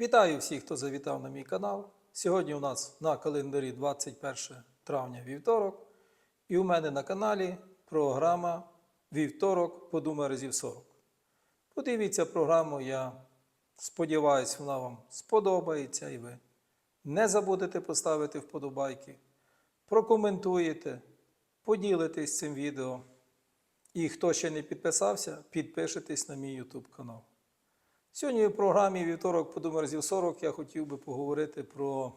Вітаю всіх, хто завітав на мій канал. Сьогодні у нас на календарі 21 травня вівторок, і у мене на каналі програма Вівторок подумай разів 40. Подивіться програму, я сподіваюся, вона вам сподобається і ви не забудете поставити вподобайки, прокоментуєте, поділитесь цим відео. І хто ще не підписався, підпишитесь на мій YouTube канал. Сьогодні в програмі Вівторок подумай разів 40 я хотів би поговорити про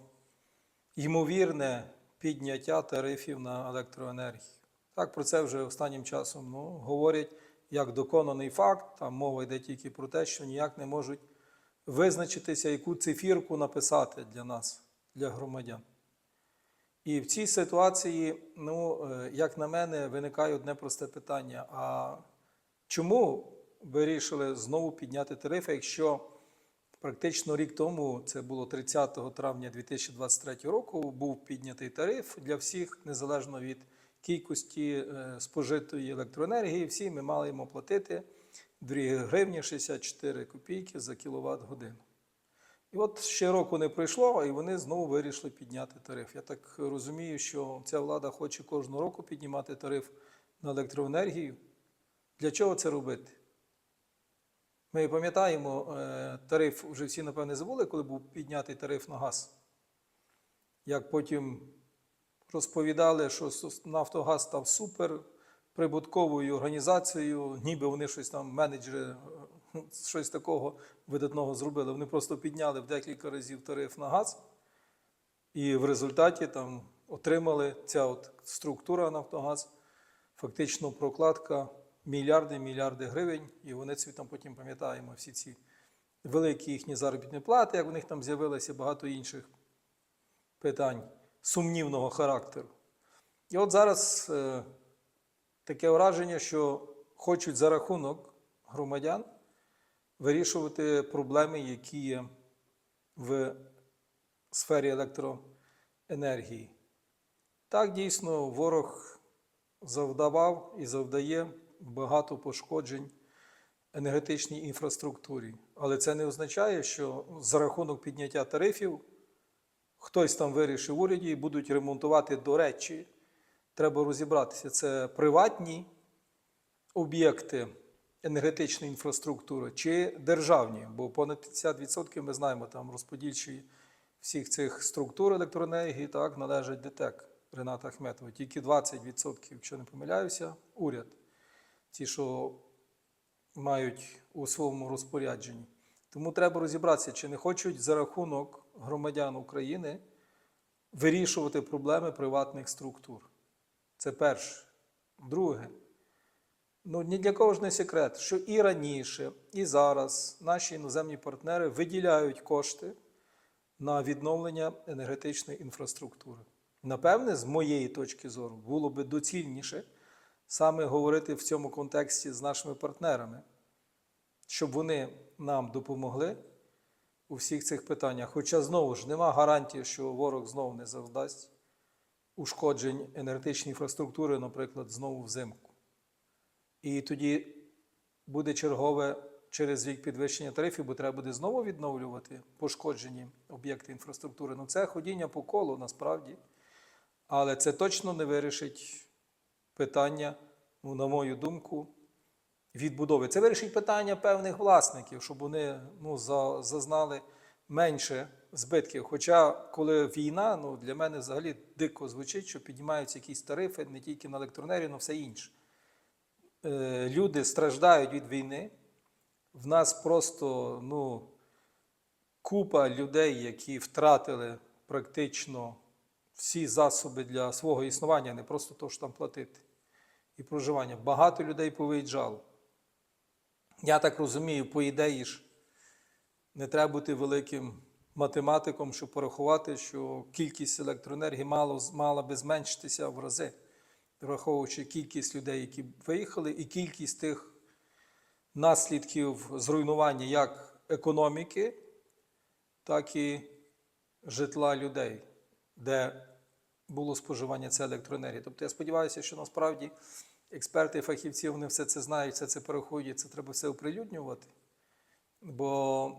ймовірне підняття тарифів на електроенергію. Так, про це вже останнім часом ну, говорять як доконаний факт. Там мова йде тільки про те, що ніяк не можуть визначитися, яку цифірку написати для нас, для громадян. І в цій ситуації, ну, е, як на мене, виникає одне просте питання: а чому вирішили знову підняти тарифи, якщо практично рік тому, це було 30 травня 2023 року, був піднятий тариф для всіх, незалежно від кількості е, спожитої електроенергії, всі ми маємо платити 2 гривні 64 копійки за кіловат годину. І от ще року не пройшло, і вони знову вирішили підняти тариф. Я так розумію, що ця влада хоче кожного року піднімати тариф на електроенергію. Для чого це робити? Ми пам'ятаємо, е, тариф вже всі, напевне, забули, коли був піднятий тариф на газ. Як потім розповідали, що Нафтогаз став супер прибутковою організацією, ніби вони щось там, менеджери, е, щось такого видатного зробили. Вони просто підняли в декілька разів тариф на газ, і в результаті там отримали ця от структура Нафтогаз, фактично прокладка мільярди, мільярди гривень, і вони це там потім пам'ятаємо всі ці великі їхні заробітні плати, як в них там з'явилося багато інших питань сумнівного характеру. І от зараз е, таке враження, що хочуть за рахунок громадян вирішувати проблеми, які є в сфері електроенергії. Так, дійсно, ворог завдавав і завдає багато пошкоджень енергетичній інфраструктурі. Але це не означає, що за рахунок підняття тарифів хтось там вирішив в уряді і будуть ремонтувати до речі. Треба розібратися. Це приватні об'єкти енергетичної інфраструктури чи державні, бо понад 50% ми знаємо там розподільчі всіх цих структур електроенергії так, належать ДТЕК Рената Ахметова. Тільки 20%, якщо не помиляюся, уряд. Ті, що мають у своєму розпорядженні. Тому треба розібратися, чи не хочуть за рахунок громадян України вирішувати проблеми приватних структур. Це перше. Друге, ну ні для кого ж не секрет, що і раніше, і зараз наші іноземні партнери виділяють кошти на відновлення енергетичної інфраструктури. Напевне, з моєї точки зору, було би доцільніше саме говорити в цьому контексті з нашими партнерами, щоб вони нам допомогли у всіх цих питаннях. Хоча знову ж нема гарантії, що ворог знову не завдасть ушкоджень енергетичної інфраструктури, наприклад, знову взимку. І тоді буде чергове через рік підвищення тарифів, бо треба буде знову відновлювати пошкоджені об'єкти інфраструктури. Ну це ходіння по колу насправді. Але це точно не вирішить питання, ну, на мою думку, відбудови. Це вирішить питання певних власників, щоб вони ну, зазнали менше збитків. Хоча, коли війна, ну, для мене взагалі дико звучить, що піднімаються якісь тарифи не тільки на електроенергію, але все інше. Е, Люди страждають від війни. В нас просто ну, купа людей, які втратили практично всі засоби для свого існування, не просто то, що там платити і проживання. Багато людей повиїжджало. Я так розумію, по ідеї ж не треба бути великим математиком, щоб порахувати, що кількість електроенергії мало, мала би зменшитися в рази, враховуючи кількість людей, які виїхали, і кількість тих наслідків зруйнування як економіки, так і житла людей, де було споживання цієї електроенергії. Тобто я сподіваюся, що насправді експерти і фахівці вони все це знають, все це переходять, це треба все оприлюднювати. Бо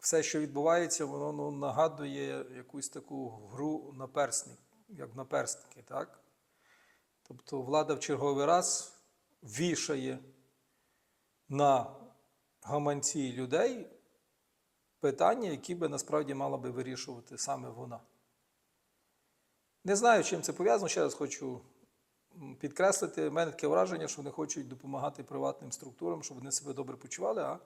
все, що відбувається, воно ну, нагадує якусь таку гру на персник, як на перстки, так? Тобто влада в черговий раз вішає на гаманці людей питання, які би насправді мала би вирішувати саме вона. Не знаю, чим це пов'язано. Ще раз хочу підкреслити. У мене таке враження, що вони хочуть допомагати приватним структурам, щоб вони себе добре почували. А,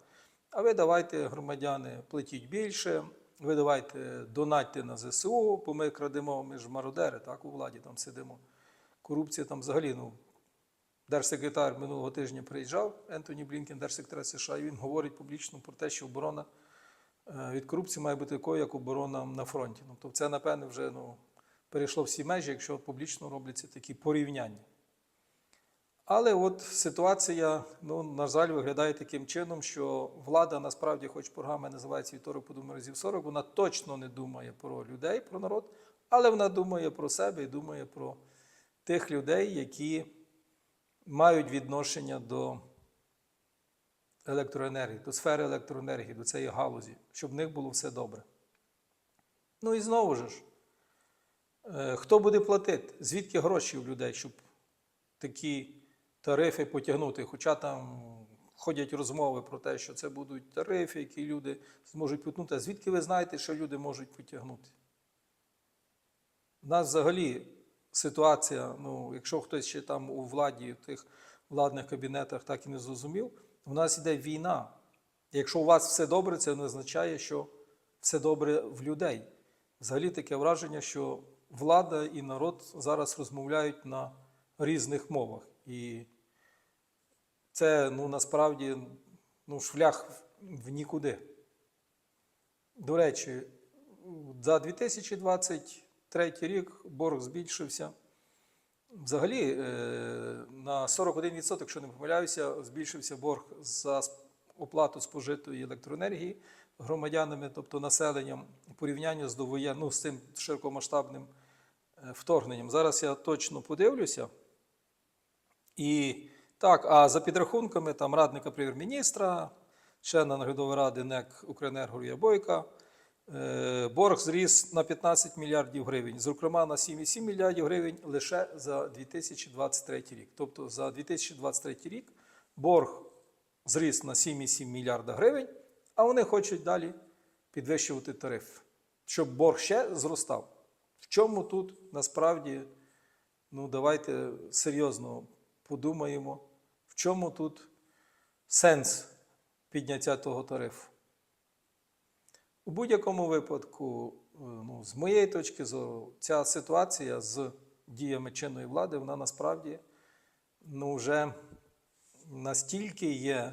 а ви давайте, громадяни, платіть більше, ви давайте донатьте на ЗСУ, бо ми крадемо, ми ж мародери, так, у владі там сидимо. Корупція там взагалі, ну, держсекретар минулого тижня приїжджав, Ентоні Блінкен, держсекретар США, і він говорить публічно про те, що оборона е, від корупції має бути такою, як оборона на фронті. Тобто це, напевне, вже ну, перейшло всі межі, якщо публічно робляться такі порівняння. Але от ситуація, ну, на жаль, виглядає таким чином, що влада насправді, хоч програма називається вівторок подумає разів 40, вона точно не думає про людей, про народ, але вона думає про себе і думає про тих людей, які мають відношення до електроенергії, до сфери електроенергії, до цієї галузі, щоб в них було все добре. Ну і знову ж, хто буде платити? Звідки гроші у людей, щоб такі тарифи потягнути? Хоча там ходять розмови про те, що це будуть тарифи, які люди зможуть потягнути. А звідки ви знаєте, що люди можуть потягнути? У нас взагалі ситуація, ну, якщо хтось ще там у владі, в тих владних кабінетах так і не зрозумів, у нас іде війна. Якщо у вас все добре, це не означає, що все добре в людей. Взагалі таке враження, що влада і народ зараз розмовляють на різних мовах. І це ну, насправді ну, шлях в нікуди. До речі, за 2023 рік борг збільшився. Взагалі е, на 41%, якщо не помиляюся, збільшився борг за оплату спожитої електроенергії громадянами, тобто населенням, у порівнянні з довоєн, ну, з цим широкомасштабним вторгненням. Зараз я точно подивлюся. І так, а за підрахунками там радника прем'єр-міністра, члена наглядової ради НЕК Укренерго Юрія е, борг зріс на 15 мільярдів гривень, зокрема на 7,7 мільярдів гривень лише за 2023 рік. Тобто за 2023 рік борг зріс на 7,7 мільярда гривень, а вони хочуть далі підвищувати тариф, щоб борг ще зростав. В чому тут насправді, ну давайте серйозно подумаємо, в чому тут сенс підняття того тарифу. У будь-якому випадку, е, ну, з моєї точки зору, ця ситуація з діями чинної влади, вона насправді ну, вже настільки є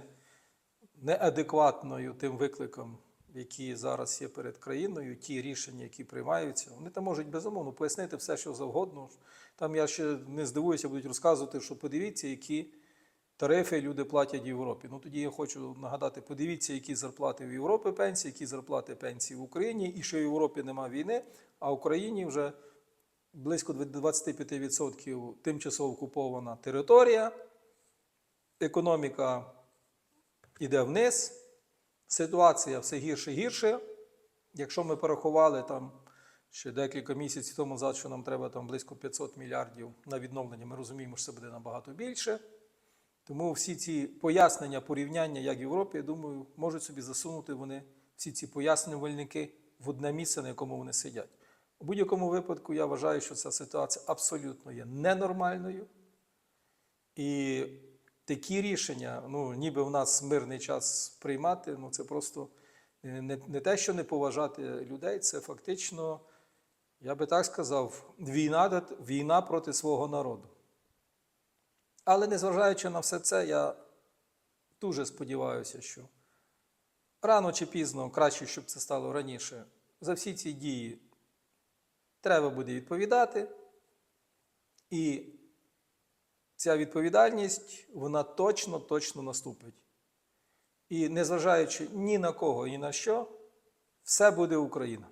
неадекватною тим викликом, які зараз є перед країною, ті рішення, які приймаються, вони там можуть безумовно пояснити все, що завгодно. Там я ще не здивуюся, будуть розказувати, що подивіться, які тарифи люди платять в Європі. Ну тоді я хочу нагадати: подивіться, які зарплати в Європі пенсії, які зарплати пенсії в Україні, і що в Європі немає війни, а в Україні вже близько 25% тимчасово окупована територія, економіка йде вниз, ситуація все гірше і гірше. Якщо ми порахували там ще декілька місяців тому назад, що нам треба там близько 500 мільярдів на відновлення, ми розуміємо, що це буде набагато більше. Тому всі ці пояснення, порівняння, як в Європі, я думаю, можуть собі засунути вони всі ці пояснювальники в одне місце, на якому вони сидять. У будь-якому випадку я вважаю, що ця ситуація абсолютно є ненормальною. І такі рішення, ну, ніби в нас мирний час приймати, ну це просто не, не те, що не поважати людей, це фактично, я би так сказав, війна, війна проти свого народу. Але незважаючи на все це, я дуже сподіваюся, що рано чи пізно, краще, щоб це стало раніше, за всі ці дії треба буде відповідати. І ця відповідальність, вона точно, точно наступить. І незважаючи ні на кого, ні на що, все буде Україна.